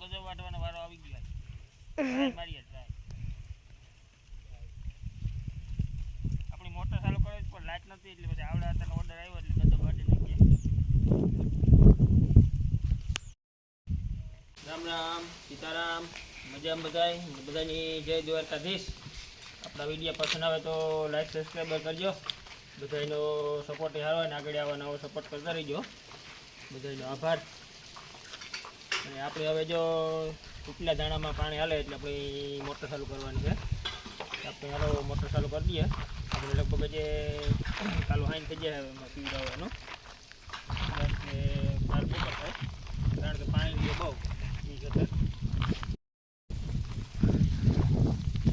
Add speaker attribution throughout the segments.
Speaker 1: ગજો વાટવાનો વારો આવી ગયો મારીએ, ટ્રાય. આપણી મોટર ચાલુ કરે પણ લાઈટ નથી, એટલે પછી આવડે હતા ઓર્ડર આવ્યો, એટલે ગજો વાટી નાખીએ રામ રામ, સીતારામ, મજામાં બધાય? બધાની જય દ્વારકાધીશ. આપણા વીડિયો પસંદ આવે તો લાઈક સબસ્ક્રાઈબર કરજો. બધાનો સપોર્ટ સારો હોય ને આગળ આવવાનો સપોર્ટ કરતા રહીજો. બધાનો આભાર. અને આપણે હવે જો ઉપલા દાણામાં પાણી હાલે એટલે આપણે મોટર ચાલુ કરવાની છે. આપણે હાલો મોટર ચાલુ કરી દઈએ. આપણે લગભગ જે કાલો હાઈન થઈ જાય એમાં પીવડાવવાનું. કારણ કે પાણી બહુ. એ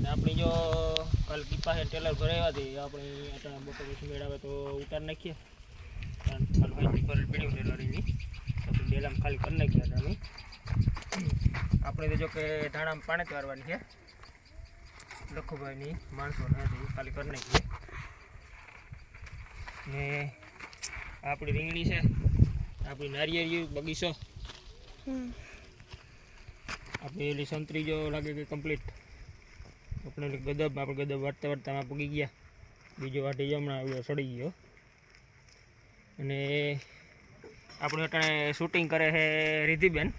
Speaker 1: ને આપણી જો કાલ કીપા છે ટેલર ભરાવ્યા હતી આપણે બપોર પછી મેળવે તો ઉતાર નાખીએ. કારણ કાલ હાઈન પર પીડ્યું ટેલરની આપણે ખાલી કરી નાખ્યા અમે. આપણે તો જો કે ધાણામાં પાણી વારવાની છે. લખુભાઈની માણસો નથી ખાલી કરી નાખીએ ને આપણી રીંગણી છે. આપણી નારિયેળી બગીચો. આપણી એલી સંતરી જો લાગે કે કમ્પ્લીટ આપણે ગદબ આપણે ગદબ વાટતા વાટતામાં પૂગી ગયા. બીજો વાટી જમણા આવ્યો સડી ગયો. અને આપણે અટાણે શૂટિંગ કરે છે રિધિબેન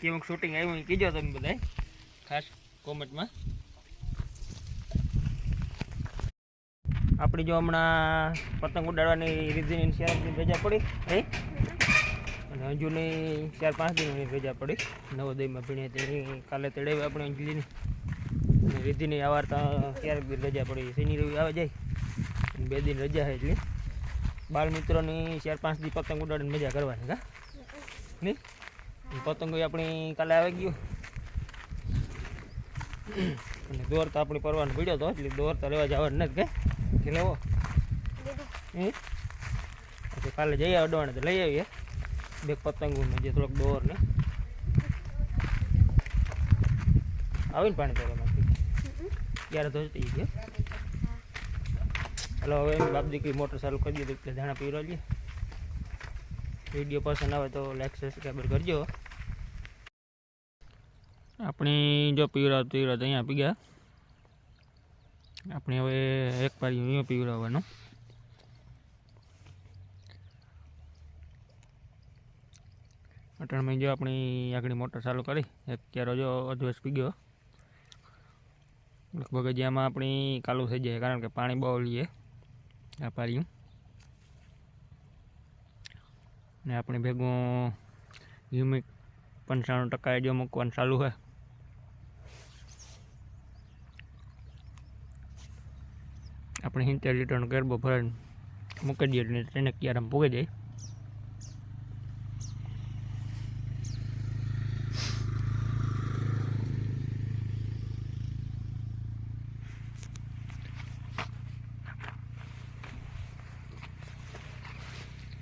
Speaker 1: કેવું શૂટિંગ આવ્યું કીજો તમે બધાય. ખાસ કોમેન્ટમાં. આપણી જો હમણાં પતંગ ઉડાડવાની રિધિની ચાર રજા પડી, હે? અને અંજુની ચાર પાંચ દિનની ભેજા પડી. નવોદયમાં ભીણી તેની કાલે તેડાવી આપણે અંજલીની. અને રિધિની આવાર તો ક્યારેક રજા પડી, શનિ રવિ આવે જાય. બે દિન રજા છે એટલે. બાળ મિત્રોની ચાર પાંચ દી પતંગ ઉડાડીને મજા કરવાની કા નહીં પતંગો આપણી કાલે આવી ગયું. અને દોર તો આપણી પરવાનો પીડ્યો હતો એટલે દોર તો રહેવા જવાનું નથી કે? કે લેવો? એટલે કાલે જઈએ અડવાણે તો લઈ આવીએ. બે પતંગો ને જે થોડોક દોર ને. આવીને પાણી પીવામાંથી ત્યારે ધોતી ગયો હલો હવે બાપ દીકરી મોટર ચાલુ કરી દીધું એટલે ધાણા પીરો લઈએ. વીડિયો પસંદ આવે તો લાઈક સબસ્ક્રાઈબર કરજો. આપણી જો પીવડાવ પીવડાવ અહીંયા આપી ગયા. આપણે હવે એક પારી અહીંયા પીવડાવવાનું. અટણમાં જો આપણી આગળ મોટર ચાલુ કરી, એક ક્યારો જો અધવેશ પી ગયો. લગભગ જ્યાંમાં આપણી કાલું થઈ જાય, કારણ કે પાણી બહુ લઈએ. આ પાર્યું ને આપણે ભેગું હ્યુમિક પંચાણું ટકા જો મૂકવાનું ચાલુ હોય આપણે સિત્તેર લીટરનો ગરબો ભરાઈને મૂકી દઈએ એટલે તેને ક્યારે પૂગી જાય.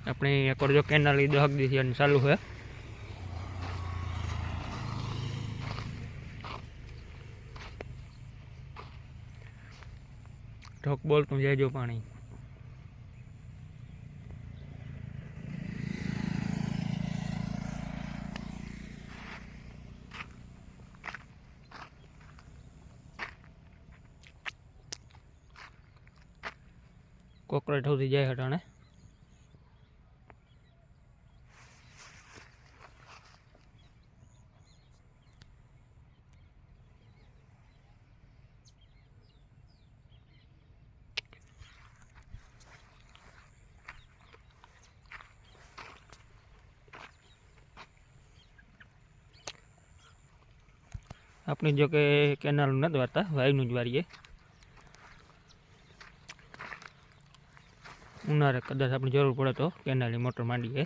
Speaker 1: આપણે એક જો કેનાલ એ દહક દીધી ચાલુ છે. ઢોક બોલતું જાયજો પાણી. કોકરેટ સુધી જાય હટાણે. આપણે જો કે કેનાલનું નથી વારતા વાયુનું જ વારીએ ઉનાળે કદાચ આપણે જરૂર પડે તો કેનાલની મોટર માંડીએ.